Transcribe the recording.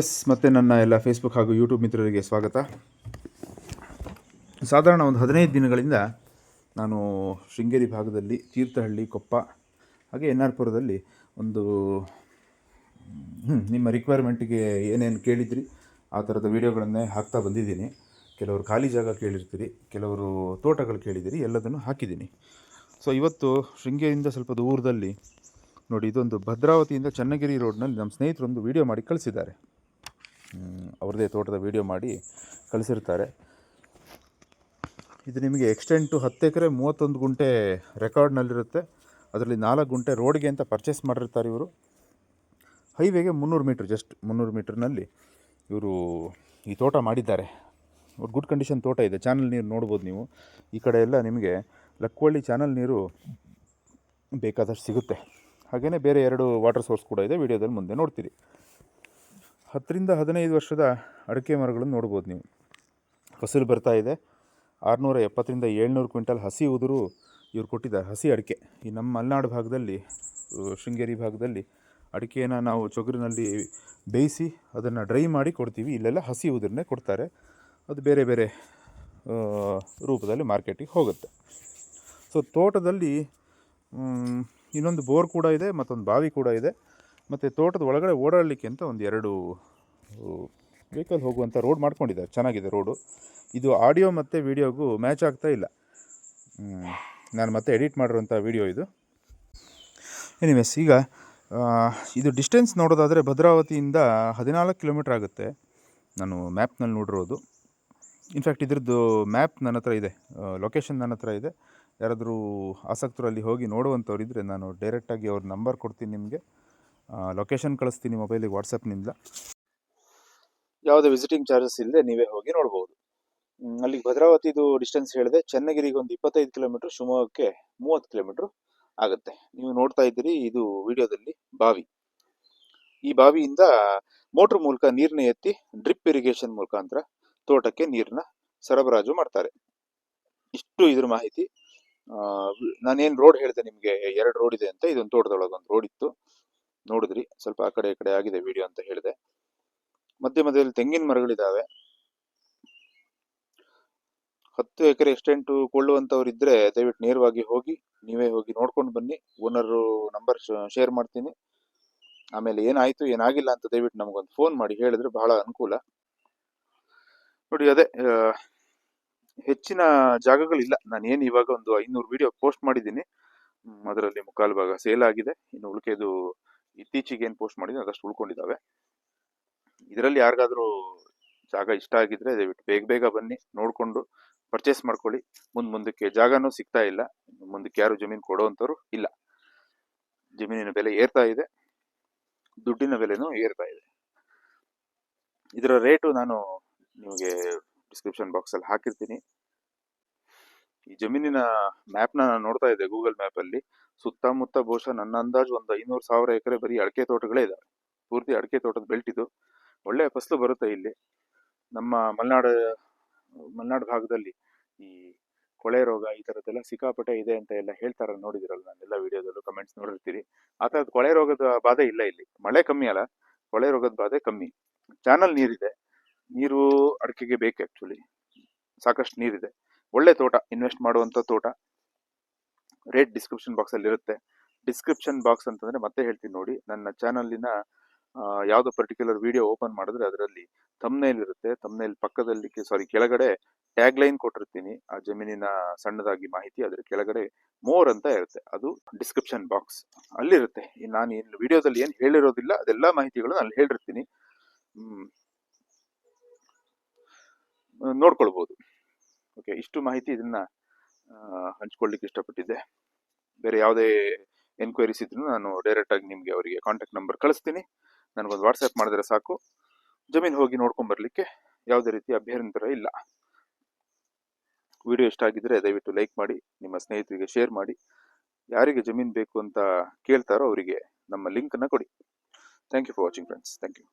S ಮತ್ತೆ ನನ್ನ ಎಲ್ಲ ಫೇಸ್ಬುಕ್ ಹಾಗೂ ಯೂಟ್ಯೂಬ್ ಮಿತ್ರರಿಗೆ ಸ್ವಾಗತ. ಸಾಧಾರಣ ಒಂದು ಹದಿನೈದು ದಿನಗಳಿಂದ ನಾನು ಶೃಂಗೇರಿ ಭಾಗದಲ್ಲಿ ತೀರ್ಥಹಳ್ಳಿ, ಕೊಪ್ಪ, ಹಾಗೆ ಎನ್ ಆರ್ ಪುರದಲ್ಲಿ ಒಂದು ನಿಮ್ಮ ರಿಕ್ವೈರ್ಮೆಂಟಿಗೆ ಏನೇನು ಕೇಳಿದ್ರಿ, ಆ ಥರದ ವೀಡಿಯೋಗಳನ್ನೇ ಹಾಕ್ತಾ ಬಂದಿದ್ದೀನಿ. ಕೆಲವರು ಖಾಲಿ ಜಾಗ ಕೇಳಿರ್ತೀರಿ, ಕೆಲವರು ತೋಟಗಳು ಕೇಳಿದ್ದೀರಿ, ಎಲ್ಲದನ್ನು ಹಾಕಿದ್ದೀನಿ. ಸೊ ಇವತ್ತು ಶೃಂಗೇರಿಯಿಂದ ಸ್ವಲ್ಪ ದೂರದಲ್ಲಿ ನೋಡಿ, ಇದೊಂದು ಭದ್ರಾವತಿಯಿಂದ ಚನ್ನಗಿರಿ ರೋಡ್ನಲ್ಲಿ ನಮ್ಮ ಸ್ನೇಹಿತರೊಂದು ವೀಡಿಯೋ ಮಾಡಿ ಕಳಿಸಿದ್ದಾರೆ. ಅವ್ರದ್ದೇ ತೋಟದ ವೀಡಿಯೋ ಮಾಡಿ ಕಳಿಸಿರ್ತಾರೆ. ಇದು ನಿಮಗೆ ಎಕ್ಸ್ಟೆಂಡ್ ಟು ಹತ್ತು ಎಕರೆ ಮೂವತ್ತೊಂದು ಗುಂಟೆ ರೆಕಾರ್ಡ್ನಲ್ಲಿರುತ್ತೆ ಅದರಲ್ಲಿ ನಾಲ್ಕು ಗುಂಟೆ ರೋಡ್ಗೆ ಅಂತ ಪರ್ಚೇಸ್ ಮಾಡಿರ್ತಾರೆ ಇವರು. ಹೈವೇಗೆ ಮುನ್ನೂರು ಮೀಟ್ರ್ ಜಸ್ಟ್ ಮುನ್ನೂರು ಮೀಟ್ರ್ನಲ್ಲಿ ಇವರು ಈ ತೋಟ ಮಾಡಿದ್ದಾರೆ. ಒಂದು ಗುಡ್ ಕಂಡೀಷನ್ ತೋಟ ಇದೆ. ಚಾನಲ್ ನೀರು ನೋಡ್ಬೋದು ನೀವು. ಈ ಕಡೆ ಎಲ್ಲ ನಿಮಗೆ ಲಕ್ವಳ್ಳಿ ಚಾನಲ್ ನೀರು ಬೇಕಾದಷ್ಟು ಸಿಗುತ್ತೆ. ಹಾಗೆಯೇ ಬೇರೆ ಎರಡು ವಾಟರ್ ಸೋರ್ಸ್ ಕೂಡ ಇದೆ. ವಿಡಿಯೋದಲ್ಲಿ ಮುಂದೆ ನೋಡ್ತೀರಿ. ಹತ್ತರಿಂದ ಹದಿನೈದು ವರ್ಷದ ಅಡಿಕೆ ಮರಗಳನ್ನು ನೋಡ್ಬೋದು ನೀವು. ಫಸಲು ಬರ್ತಾ ಇದೆ. ಆರುನೂರ ಎಪ್ಪತ್ತರಿಂದ ಏಳ್ನೂರು ಕ್ವಿಂಟಲ್ ಹಸಿ ಉದುರು ಇವ್ರು ಕೊಟ್ಟಿದ್ದಾರೆ ಹಸಿ ಅಡಿಕೆ. ಈ ನಮ್ಮ ಮಲೆನಾಡು ಭಾಗದಲ್ಲಿ ಶೃಂಗೇರಿ ಭಾಗದಲ್ಲಿ ಅಡಿಕೆನ ನಾವು ಚೊಗರಿನಲ್ಲಿ ಬೇಯಿಸಿ ಅದನ್ನು ಡ್ರೈ ಮಾಡಿ ಕೊಡ್ತೀವಿ. ಇಲ್ಲೆಲ್ಲ ಹಸಿ ಉದುರನ್ನೇ ಕೊಡ್ತಾರೆ. ಅದು ಬೇರೆ ಬೇರೆ ರೂಪದಲ್ಲಿ ಮಾರ್ಕೆಟಿಗೆ ಹೋಗುತ್ತೆ. ಸೊ, ತೋಟದಲ್ಲಿ ಇನ್ನೊಂದು ಬೋರ್ ಕೂಡ ಇದೆ, ಮತ್ತೊಂದು ಬಾವಿ ಕೂಡ ಇದೆ. ಮತ್ತು ತೋಟದ ಒಳಗಡೆ ಓಡಾಡಲಿಕ್ಕೆ ಅಂತ ಒಂದು ಎರಡು ವೆಹಿಕಲ್ ಹೋಗುವಂಥ ರೋಡ್ ಮಾಡ್ಕೊಂಡಿದ್ದಾರೆ. ಚೆನ್ನಾಗಿದೆ ರೋಡು ಇದು ಆಡಿಯೋ ಮತ್ತು ವಿಡಿಯೋಗೂ ಮ್ಯಾಚ್ ಆಗ್ತಾ ಇಲ್ಲ. ನಾನು ಮತ್ತೆ ಎಡಿಟ್ ಮಾಡಿರೋಂಥ ವೀಡಿಯೋ ಇದು. ಎನಿವೇಸ್ ಈಗ ಇದು ಡಿಸ್ಟೆನ್ಸ್ ನೋಡೋದಾದರೆ ಭದ್ರಾವತಿಯಿಂದ ಹದಿನಾಲ್ಕು ಕಿಲೋಮೀಟ್ರ್ ಆಗುತ್ತೆ. ನಾನು ಮ್ಯಾಪ್ನಲ್ಲಿ ನೋಡಿರೋದು. ಇನ್ಫ್ಯಾಕ್ಟ್ ಇದ್ರದ್ದು ಮ್ಯಾಪ್ ನನ್ನ ಹತ್ರ ಇದೆ. ಲೊಕೇಶನ್ ನನ್ನ ಹತ್ರ ಇದೆ. ಯಾರಾದರೂ ಆಸಕ್ತರು ಅಲ್ಲಿ ಹೋಗಿ ನೋಡುವಂಥವ್ರು ಇದ್ದರೆ ನಾನು ಡೈರೆಕ್ಟಾಗಿ ಅವ್ರ ನಂಬರ್ ಕೊಡ್ತೀನಿ ನಿಮಗೆ. ಲೊಕೇಶನ್ ಕಳಿಸ್ತೀನಿ ಮೊಬೈಲಿಗೆ ವಾಟ್ಸಪ್ನಿಂದ ಯಾವುದೇ ವಿಸಿಟಿಂಗ್ ಚಾರ್ಜಸ್ ಇಲ್ಲದೆ ನೀವೇ ಹೋಗಿ ನೋಡ್ಬೋದು. ಅಲ್ಲಿಗೆ ಭದ್ರಾವತಿದು ಡಿಸ್ಟೆನ್ಸ್ ಹೇಳಿದೆ ಚೆನ್ನಗಿರಿಗೆ ಒಂದು ಇಪ್ಪತ್ತೈದು ಕಿಲೋಮೀಟ್ರ್ ಶಿವಮೊಗ್ಗಕ್ಕೆ ಮೂವತ್ತು ಕಿಲೋಮೀಟ್ರ್ ಆಗುತ್ತೆ. ನೀವು ನೋಡ್ತಾ ಇದ್ದೀರಿ, ಇದು ವಿಡಿಯೋದಲ್ಲಿ ಬಾವಿ. ಈ ಬಾವಿಯಿಂದ ಮೋಟ್ರ್ ಮೂಲಕ ನೀರನ್ನ ಎತ್ತಿ ಡ್ರಿಪ್ ಇರಿಗೇಷನ್ ಮುಖಾಂತರ ತೋಟಕ್ಕೆ ನೀರನ್ನ ಸರಬರಾಜು ಮಾಡ್ತಾರೆ. ಇಷ್ಟು ಇದ್ರ ಮಾಹಿತಿ. ನಾನೇನ್ ರೋಡ್ ಹೇಳಿದೆ ನಿಮಗೆ, ಎರಡು ರೋಡ್ ಇದೆ ಅಂತ, ಇದೊಂದು ತೋಟದೊಳಗೆ ಒಂದು ರೋಡ್ ಇತ್ತು. ನೋಡಿದ್ರಿ. ಸ್ವಲ್ಪ ಆ ಕಡೆ ಈ ಕಡೆ ಆಗಿದೆ ವಿಡಿಯೋ ಅಂತ ಹೇಳಿದೆ. ಮಧ್ಯ ಮಧ್ಯದಲ್ಲಿ ತೆಂಗಿನ ಮರಗಳಿದ್ದಾವೆ ಹತ್ತು ಎಕರೆ ಎಕ್ಸ್ಟೆಂಟು ಕೊಳ್ಳುವಂಥವ್ರು ಇದ್ರೆ ದಯವಿಟ್ಟು ನೇರವಾಗಿ ಹೋಗಿ, ನೀವೇ ಹೋಗಿ ನೋಡ್ಕೊಂಡು ಬನ್ನಿ. ಓನರ್ ನಂಬರ್ ಶೇರ್ ಮಾಡ್ತೀನಿ. ಆಮೇಲೆ ಏನಾಯ್ತು, ಏನಾಗಿಲ್ಲ ಅಂತ ದಯವಿಟ್ಟು ನಮಗೊಂದು ಫೋನ್ ಮಾಡಿ ಹೇಳಿದ್ರೆ ಬಹಳ ಅನುಕೂಲ. ನೋಡಿ, ಅದೇ ಹೆಚ್ಚಿನ ಜಾಗಗಳಿಲ್ಲ. ನಾನು ಏನು ಇವಾಗ ಒಂದು ಐನೂರು ವಿಡಿಯೋ ಪೋಸ್ಟ್ ಮಾಡಿದ್ದೀನಿ. ಅದರಲ್ಲಿ ಮುಕ್ಕಾಲು ಭಾಗ ಸೇಲ್ ಆಗಿದೆ. ಇನ್ನು ಉಳಿಕೆದು ಇತ್ತೀಚೆಗೆ ಏನು ಪೋಸ್ಟ್ ಮಾಡಿದ್ರು, ಅದಷ್ಟು ಉಳ್ಕೊಂಡಿದ್ದಾವೆ. ಇದರಲ್ಲಿ ಯಾರಿಗಾದರೂ ಜಾಗ ಇಷ್ಟ ಆಗಿದ್ರೆ ದಯವಿಟ್ಟು ಬೇಗ ಬೇಗ ಬನ್ನಿ, ನೋಡ್ಕೊಂಡು ಪರ್ಚೇಸ್ ಮಾಡ್ಕೊಳ್ಳಿ. ಮುಂದೆ ಮುಂದಕ್ಕೆ ಜಾಗನೂ ಸಿಗ್ತಾ ಇಲ್ಲ. ಮುಂದಕ್ಕೆ ಯಾರು ಜಮೀನು ಕೊಡೋವಂಥವ್ರು ಇಲ್ಲ. ಜಮೀನಿನ ಬೆಲೆ ಏರ್ತಾ ಇದೆ. ದುಡ್ಡಿನ ಬೆಲೆನೂ ಏರ್ತಾ ಇದೆ. ಇದರ ರೇಟು ನಾನು ನಿಮಗೆ ಡಿಸ್ಕ್ರಿಪ್ಷನ್ ಬಾಕ್ಸ್ ಅಲ್ಲಿ ಹಾಕಿರ್ತೀನಿ. ಈ ಜಮೀನಿನ ಮ್ಯಾಪ್ನ ನಾನು ನೋಡ್ತಾ ಇದ್ದೆ ಗೂಗಲ್ ಮ್ಯಾಪ್ ಅಲ್ಲಿ. ಸುತ್ತಮುತ್ತ ಬಹುಶಃ ನನ್ನ ಅಂದಾಜು ಒಂದು ಐನೂರು ಸಾವಿರ ಎಕರೆ ಬರೀ ಅಡಿಕೆ ತೋಟಗಳೇ ಇದಾವೆ. ಪೂರ್ತಿ ಅಡಿಕೆ ತೋಟದ ಬೆಲ್ಟ್ ಇದು. ಒಳ್ಳೆ ಫಸಲು ಬರುತ್ತೆ ಇಲ್ಲಿ. ನಮ್ಮ ಮಲೆನಾಡು ಮಲೆನಾಡು ಭಾಗದಲ್ಲಿ ಈ ಕೊಳೆ ರೋಗ ಈ ಥರದ್ದೆಲ್ಲ ಸಿಕ್ಕಾಪಟ್ಟೆ ಇದೆ ಅಂತ ಎಲ್ಲ ಹೇಳ್ತಾರೆ ನೋಡಿದಿರಲ್ಲ ನಾನೆಲ್ಲ ವಿಡಿಯೋದಲ್ಲೂ ಕಮೆಂಟ್ಸ್ ನೋಡಿರ್ತೀರಿ. ಆ ಥರದ್ದು ಕೊಳೆ ರೋಗದ ಬಾಧೆ ಇಲ್ಲ ಇಲ್ಲಿ. ಮಳೆ ಕಮ್ಮಿ ಅಲ್ಲ, ಕೊಳೆ ರೋಗದ ಬಾಧೆ ಕಮ್ಮಿ. ಚಾನಲ್ ನೀರಿದೆ. ನೀರು ಅಡಿಕೆಗೆ ಬೇಕು ಆ್ಯಕ್ಚುಲಿ ಸಾಕಷ್ಟು ನೀರಿದೆ. ಒಳ್ಳೆ ತೋಟ ಇನ್ವೆಸ್ಟ್ ಮಾಡುವಂಥ ತೋಟ. ರೇಟ್ ಡಿಸ್ಕ್ರಿಪ್ಷನ್ ಬಾಕ್ಸ್ ಅಲ್ಲಿ ಇರುತ್ತೆ. ಡಿಸ್ಕ್ರಿಪ್ಷನ್ ಬಾಕ್ಸ್ ಅಂತಂದ್ರೆ ಮತ್ತೆ ಹೇಳ್ತೀನಿ ನೋಡಿ. ನನ್ನ ಚಾನಲಿನ ಯಾವುದೋ ಪರ್ಟಿಕ್ಯುಲರ್ ವಿಡಿಯೋ ಓಪನ್ ಮಾಡಿದ್ರೆ ಅದರಲ್ಲಿ ತಮ್ನೇಲ್ ಇರುತ್ತೆ. ತಮ್ನೇಲ್ ಪಕ್ಕದಲ್ಲಿ ಸಾರಿ ಕೆಳಗಡೆ ಟ್ಯಾಗ್ ಲೈನ್ ಕೊಟ್ಟಿರ್ತೀನಿ. ಆ ಜಮೀನಿನ ಸಣ್ಣದಾಗಿ ಮಾಹಿತಿ, ಅದರ ಕೆಳಗಡೆ ಮೋರ್ ಅಂತ ಇರುತ್ತೆ. ಅದು ಡಿಸ್ಕ್ರಿಪ್ಷನ್ ಬಾಕ್ಸ್ ಅಲ್ಲಿರುತ್ತೆ. ನಾನು ಏನು ವಿಡಿಯೋದಲ್ಲಿ ಏನು ಹೇಳಿರೋದಿಲ್ಲ, ಅದೆಲ್ಲ ಮಾಹಿತಿಗಳನ್ನು ಅಲ್ಲಿ ಹೇಳಿರ್ತೀನಿ. ನೋಡ್ಕೊಳ್ಬೋದು. ಓಕೆ ಇಷ್ಟು ಮಾಹಿತಿ ಇದನ್ನು ಹಂಚ್ಕೊಳ್ಳಿಕ್ಕೆ ಇಷ್ಟಪಟ್ಟಿದ್ದೆ. ಬೇರೆ ಯಾವುದೇ ಎನ್ಕ್ವೈರೀಸ್ ಇದ್ರೂ ನಾನು ಡೈರೆಕ್ಟ್ ಆಗಿ ನಿಮಗೆ ಅವರಿಗೆ ಕಾಂಟ್ಯಾಕ್ಟ್ ನಂಬರ್ ಕಳಿಸ್ತೀನಿ. ನನಗೊಂದು ವಾಟ್ಸಪ್ ಮಾಡಿದ್ರೆ ಸಾಕು. ಜಮೀನು ಹೋಗಿ ನೋಡ್ಕೊಂಬರ್ಲಿಕ್ಕೆ ಯಾವುದೇ ರೀತಿ ಅಭ್ಯಂತರ ಇಲ್ಲ. ವಿಡಿಯೋ ಇಷ್ಟ ಆಗಿದ್ರೆ ದಯವಿಟ್ಟು ಲೈಕ್ ಮಾಡಿ, ನಿಮ್ಮ ಸ್ನೇಹಿತರಿಗೆ ಶೇರ್ ಮಾಡಿ. ಯಾರಿಗೆ ಜಮೀನು ಬೇಕು ಅಂತ ಕೇಳ್ತಾರೋ ಅವರಿಗೆ ನಮ್ಮ ಲಿಂಕನ್ನು ಕೊಡಿ. Thank you for watching friends thank you